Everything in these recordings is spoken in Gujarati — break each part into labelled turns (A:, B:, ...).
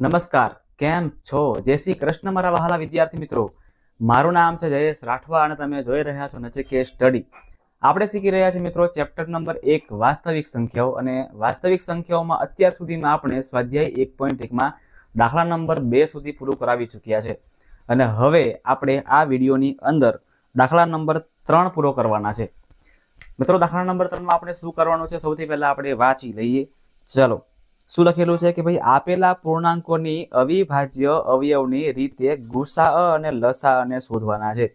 A: નમસ્કાર, કેમ છો? જય શ્રી કૃષ્ણ મારા વહાલા વિદ્યાર્થી મિત્રો. મારું નામ છે જયેશ રાઠવા અને તમે જોઈ રહ્યા છો નચિકેત સ્ટડી આપણે શીખી રહ્યા છીએ મિત્રો ચેપ્ટર નંબર એક, વાસ્તવિક સંખ્યાઓ. અને વાસ્તવિક સંખ્યાઓમાં અત્યાર સુધીમાં આપણે સ્વાધ્યાય એક પોઈન્ટ એકમાં દાખલા નંબર બે સુધી પૂરું કરાવી ચૂક્યા છે. અને હવે આપણે આ વિડીયોની અંદર દાખલા નંબર ત્રણ પૂરો કરવાના છે. મિત્રો, દાખલા નંબર ત્રણમાં આપણે શું કરવાનું છે? સૌથી પહેલાં આપણે વાંચી લઈએ. ચલો. શું લખેલું છે કે ભાઈ, આપેલા પૂર્ણાંકોની અવિભાજ્ય અવયવની રીતે ગુસા અને લસા અને શોધવાના છે.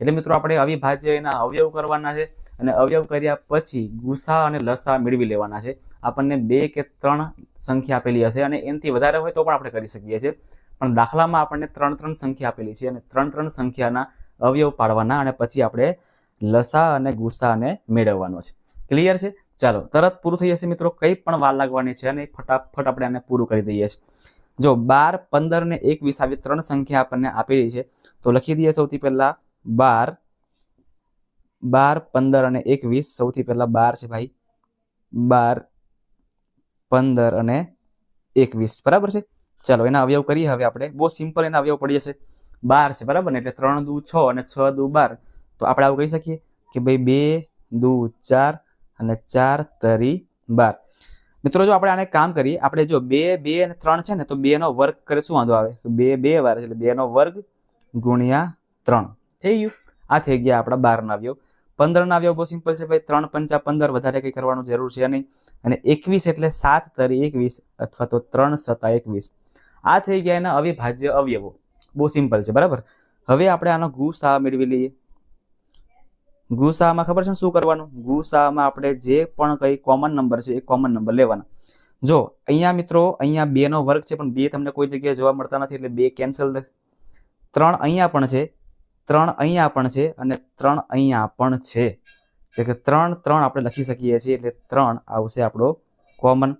A: એટલે મિત્રો, આપણે અવિભાજ્ય એના અવયવ કરવાના છે અને અવયવ કર્યા પછી ગુસા અને લસા મેળવી લેવાના છે. આપણને બે કે ત્રણ સંખ્યા આપેલી હશે અને એનાથી વધારે હોય તો પણ આપણે કરી શકીએ છીએ. પણ દાખલામાં આપણને ત્રણ ત્રણ સંખ્યા આપેલી છે અને ત્રણ ત્રણ સંખ્યાના અવયવ પાડવાના અને પછી આપણે લસા અને ગુસાને મેળવવાનો છે. ક્લિયર છે? ચાલો, તરત પૂરું થઈ જશે મિત્રો. કંઈ પણ વાર લાગવાની છે અને ફટાફટ આપણે આને પૂરું કરી દઈએ છીએ. જો, બાર, પંદર ને એકવીસ આવી ત્રણ સંખ્યા આપણને આપેલી છે, તો લખી દઈએ સૌથી પહેલા બાર. બાર, પંદર અને એકવીસ સૌથી પહેલા બાર છે ભાઈ. બાર, પંદર અને એકવીસ. બરાબર છે? ચાલો, એના અવયવ કરીએ હવે આપણે. બહુ સિમ્પલ એના અવયવ પડી જશે. બાર છે, બરાબર ને? એટલે ત્રણ દુ છ અને છ દુ બાર. તો આપણે આવું કહી શકીએ કે ભાઈ બે દુ ચાર અને ચાર તરી બાર. મિત્રો, જો આપણે આને કામ કરીએ, આપણે જો બે બે અને ત્રણ છે ને, તો બે નો વર્ગ કરે શું વાંધો આવે? બે બે વાર એટલે બે નો વર્ગ ગુણ્યા ત્રણ. થઈ ગયું. આ થઈ ગયા આપણા બાર ના અવયવ પંદર ના અવયવ બહુ સિમ્પલ છે ભાઈ. ત્રણ પંચા પંદર વધારે કંઈ કરવાનું જરૂર છે નહીં. અને એકવીસ એટલે સાત તરી એકવીસ અથવા તો ત્રણ સતા એકવીસ. આ થઈ ગયા એના અવિભાજ્ય અવયવો. બહુ સિમ્પલ છે, બરાબર? હવે આપણે આનો ગુસા મેળવી લઈએ. ગુસામાં ખબર છે શું કરવાનું? ગુસામાં આપણે જે પણ કઈ કોમન નંબર છે એ કોમન નંબર લેવાના. જો, અહીંયા મિત્રો, અહીંયા બે નો વર્ગ છે, પણ બે તમને કોઈ જગ્યાએ જોવા મળતા નથી, એટલે બે કેન્સલ ત્રણ અહીંયા પણ છે, ત્રણ અહીંયા પણ છે અને ત્રણ અહીંયા પણ છે. એટલે કે ત્રણ ત્રણ આપણે લખી શકીએ છીએ, એટલે ત્રણ આવશે આપણો કોમન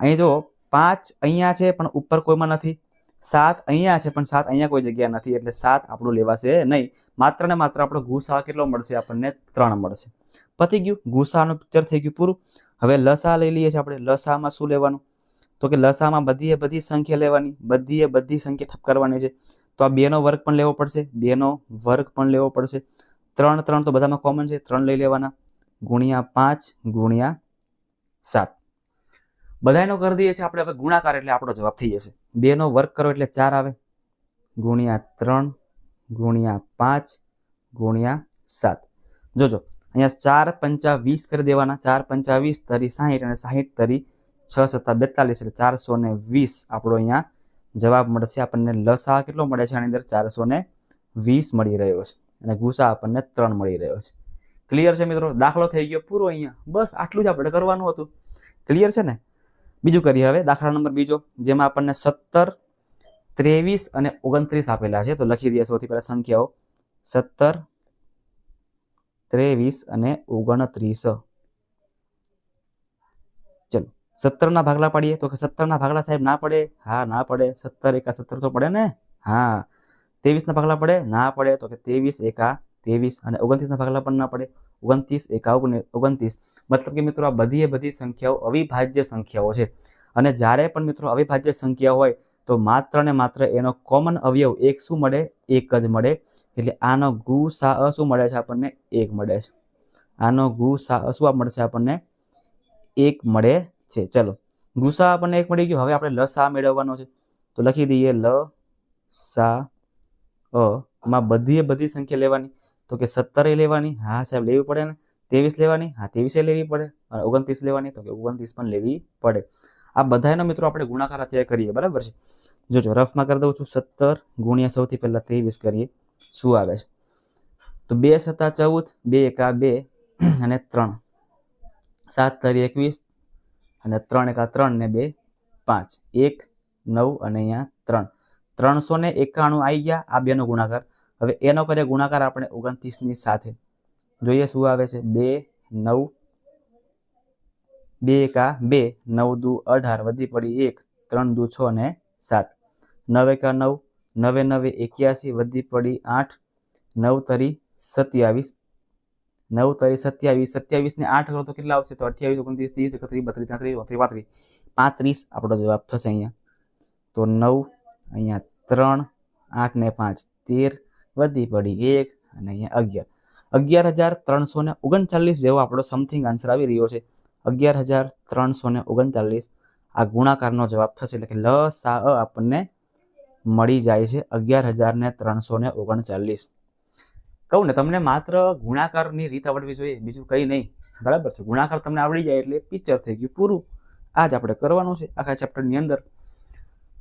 A: અહીં જો, પાંચ અહીંયા છે, પણ ઉપર કોઈમાં નથી. સાત અહીંયા છે, પણ સાત અહીંયા કોઈ જગ્યા નથી, એટલે સાત આપણું લેવાશે નહીં. માત્ર ને માત્ર આપણો ગુસા કેટલો મળશે? આપણને ત્રણ મળશે. પતી ગયું. ગુસાનું પિક્ચર થઈ ગયું પૂરું. હવે લસા લઈ લઈએ છીએ આપણે. લસામાં શું લેવાનું? તો કે લસામાં બધીએ બધી સંખ્યા લેવાની. બધીએ બધી સંખ્યા ઠપ કરવાની છે. તો આ બેનો વર્ગ પણ લેવો પડશે. બેનો વર્ગ પણ લેવો પડશે. ત્રણ ત્રણ તો બધામાં કોમન છે. ત્રણ લઈ લેવાના. ગુણ્યા પાંચ, ગુણ્યા સાત. બધાનો કરી દઈએ છીએ આપણે હવે ગુણાકાર એટલે આપણો જવાબ થઈ જશે. બેનો વર્ગ કરો એટલે ચાર આવે. ગુણ્યા ત્રણ, ગુણ્યા પાંચ, ગુણ્યા સાત. જોજો, અહીંયા ચાર પંચા વીસ કરી દેવાના. ચાર પંચા વીસ તરી સાહીઠ અને સાહીઠ તરી છ સત્તા બેતાલીસ એટલે ચારસો ને વીસ આપણો અહીંયા જવાબ મળશે. આપણને લસા કેટલો મળે છે આની અંદર? ચારસો ને વીસ મળી રહ્યો છે. અને ગુસા આપણને ત્રણ મળી રહ્યો છે. ક્લિયર છે મિત્રો? દાખલો થઈ ગયો પૂરો અહીંયા. બસ આટલું જ આપણે કરવાનું હતું. ક્લિયર છે ને? બીજું કરીએ હવે, દાખલા નંબર બીજો, જેમાં આપણને સત્તર, ત્રેવીસ અને ઓગણત્રીસ આપેલા છે. તો લખી દઈએ સૌથી પહેલા સંખ્યાઓ. સત્તર, ત્રેવીસ અને ઓગણત્રીસ. ચલો, સત્તરના ભાગલા પાડીએ. તો કે સત્તરના ભાગલા સાહેબ ના પડે? હા, ના પડે. સત્તર એકા સત્તર તો પડે ને? હા. ત્રેવીસના ભાગલા પડે? ના પડે. તો કે ત્રેવીસ એકા ત્રેવીસ અને ઓગણત્રીસના ભાગલા પણ ના પડે. ઓગણત્રીસ એકા ઓગણત્રીસ. મતલબ કે મિત્રો આ બધી બધી સંખ્યાઓ અવિભાજ્ય સંખ્યાઓ છે. અને જ્યારે પણ મિત્રો અવિભાજ્ય સંખ્યા હોય, તો માત્ર ને માત્ર એનો કોમન અવયવ એક શું મળે? એક જ મળે. એટલે આનો ગુ, સા, અ શું મળે છે આપણને? એક મળે છે. આનો ગુ, સા, અ શું મળશે આપણને? એક મળે છે. ચલો. ગુસા આપણને એક મળી ગયો. હવે આપણે લસા મેળવવાનો છે. તો લખી દઈએ લ, સા, અ. માં બધી બધી સંખ્યા લેવાની. તો કે સત્તરે લેવાની, હા સાહેબ લેવી પડે ને. ત્રેવીસ લેવાની, હા ત્રેવીસે લેવી પડે. અને ઓગણત્રીસ લેવાની, તો કે ઓગણત્રીસ પણ લેવી પડે. આ બધાનો મિત્રો આપણે ગુણાકાર અત્યારે કરીએ, બરાબર છે? જોજો રફમાં કરી દઉં છું, સત્તર ગુણ્યા સૌથી પહેલાં ત્રેવીસ કરીએ, શું આવે છે? તો બે સત્તા ચૌદ, બે એકા બે, અને ત્રણ. સાત તરી એકવીસ, અને ત્રણ એકા ત્રણ ને બે પાંચ. એક, નવ અને અહીંયા ત્રણ. ત્રણસો ને એકાણું આવી ગયા આ બેનો ગુણાકાર. હવે એનો કરીએ ગુણાકાર આપણે ઓગણત્રીસની સાથે. જોઈએ શું આવે છે? બે, નવ, બે એકા બે, નવ દુ અઢાર, વધી પડી એક, ત્રણ દુ છ ને સાત. નવ એકા નવ, નવે નવે એક્યાસી, વધી પડી આઠ, નવ તરી સત્યાવીસ, નવ તરી સત્યાવીસ સત્યાવીસને આઠ કરો તો કેટલા આવશે? તો અઠ્યાવીસ, ઓગણત્રીસ, ત્રીસ, એકત્રીસ, બત્રીસ, તેત્રીસ, ચોત્રીસ, પાંત્રીસ. પાંત્રીસ આપણો જવાબ થશે અહીંયા. તો નવ અહીંયા ત્રણ, આઠ ને પાંચ, તેર વધી પડી એક અને અહીંયા અગિયાર. અગિયાર હજાર ત્રણસો ને ઓગણચાલીસ જેવો આપણો સમથિંગ આન્સર આવી રહ્યો છે. અગિયાર હજાર ત્રણસો ને ઓગણચાલીસ. આ ગુણાકારનો જવાબ થશે એટલે કે લ, સા, અ આપણને મળી જાય છે અગિયાર હજાર ને ત્રણસો ને ઓગણચાલીસ. કહું ને, તમને માત્ર ગુણાકારની રીત આવડવી જોઈએ, બીજું કંઈ નહીં. બરાબર છે? ગુણાકાર તમને આવડી જાય એટલે પિક્ચર થઈ ગયું પૂરું. આ જ આપણે કરવાનું છે આખા ચેપ્ટરની અંદર.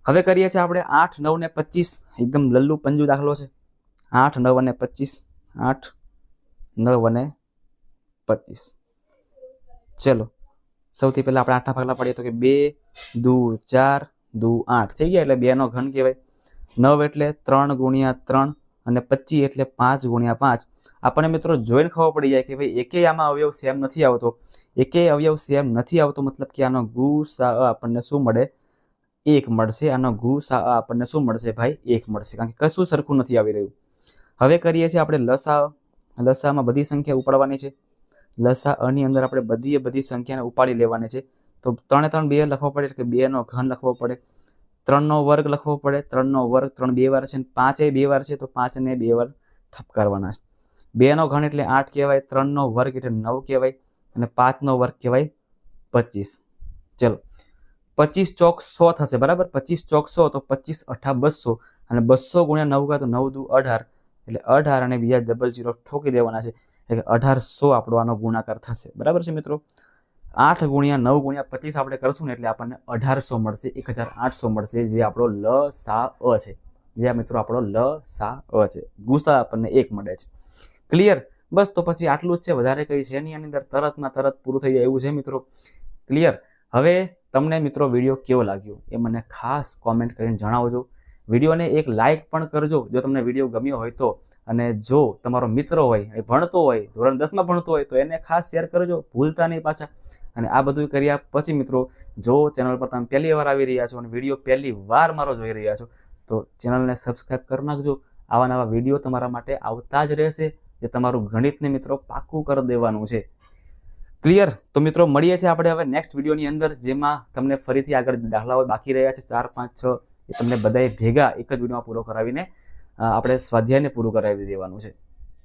A: હવે કરીએ છીએ આપણે આઠ, નવ ને પચીસ. એકદમ લલ્લુ પંજુ દાખલો છે. આઠ, નવ અને પચીસ. આઠ, નવ અને પચીસ. ચલો, સૌથી પહેલાં આપણે આઠના ભાગલા પડીએ તો કે બે, દુ, ચાર, દુ, આઠ. થઈ ગયા એટલે બેનો ઘન કહેવાય. નવ એટલે ત્રણ ગુણ્યા ત્રણ અને પચીસ એટલે પાંચ ગુણ્યા પાંચ. આપણને મિત્રો જોઈને ખબર પડી જાય કે ભાઈ એકેય આમાં અવયવ સેમ નથી આવતો. એકેય અવયવ સેમ નથી આવતો મતલબ કે આનો ગુ સા આપણને શું મળે? એક મળશે. આનો ગુ સા આપણને શું મળશે ભાઈ? એક મળશે. કારણ કે કશું સરખું નથી આવી રહ્યું. હવે કરીએ છીએ આપણે લસા. લસામાં બધી સંખ્યા ઉપાડવાની છે. લસા અની અંદર આપણે બધી બધી સંખ્યાને ઉપાડી લેવાની છે. તો ત્રણે ત્રણ બે લખવો પડે એટલે કે બેનો ઘન લખવો પડે. ત્રણનો વર્ગ લખવો પડે. ત્રણનો વર્ગ ત્રણ બે વાર છે અને પાંચે બે વાર છે તો પાંચને બે વાર ઠપકારવાના છે. બેનો ઘન એટલે આઠ કહેવાય, ત્રણનો વર્ગ એટલે નવ કહેવાય અને પાંચનો વર્ગ કહેવાય પચીસ. ચલો. પચીસ ચોક સો થશે, બરાબર? પચીસ ચોક સો, તો પચીસ અઠા બસો. અને બસો ગુણ્યા નવ કા તો નવ દુ અઢાર. એટલે અઢાર અને બીજા ડબલ જીરો ઠોકી દેવાના છે. એટલે અઢારસો આપણો આનો ગુણાકાર થશે. બરાબર છે મિત્રો? આઠ ગુણ્યા નવ ગુણ્યા પચીસ આપણે કરશું ને એટલે આપણને અઢારસો મળશે એક હજાર આઠસો મળશે, જે આપણો લ સા અ છે. જે આ મિત્રો આપણો લ સા અ છે. ગુસા આપણને એક મળે છે. ક્લિયર બસ તો પછી આટલું જ છે. વધારે કંઈ છે નહીં. આની અંદર તરતમાં તરત પૂરું થઈ જાય એવું છે મિત્રો. ક્લિયર હવે તમને મિત્રો વીડિયો કેવો લાગ્યો? એ મને ખાસ કોમેન્ટ કરીને જણાવજો. વિડીયોને એક લાઇક પણ કરજો. જો તમને વીડિયો ગમ્યો હોય તો. અને જો તમારો મિત્ર હોય, એ ભણતો હોય, ધોરણ દસમાં ભણતો હોય, તો એને ખાસ શેર કરજો. ભૂલતા નહીં પાછા. અને આ બધું કર્યા પછી મિત્રો, જો ચેનલ પર તમે પહેલી વાર આવી રહ્યા છો અને વીડિયો પહેલી વાર મારો જોઈ રહ્યા છો, તો ચેનલને સબસ્ક્રાઈબ કરી નાખજો. આવા નવા વીડિયો તમારા માટે આવતા જ રહેશે. જે તમારું ગણિતને મિત્રો પાક્કું કરી દેવાનું છે. ક્લિયર તો મિત્રો, મળીએ છીએ આપણે હવે નેક્સ્ટ વિડીયોની અંદર, જેમાં તમને ફરીથી આગળ દાખલાઓ બાકી રહ્યા છે. ચાર, પાંચ, છ એ તમને બધાએ ભેગા એક જ વિડીયોમાં પૂરો કરાવીને આપણે સ્વાધ્યાયને પૂરું કરાવી દેવાનું છે.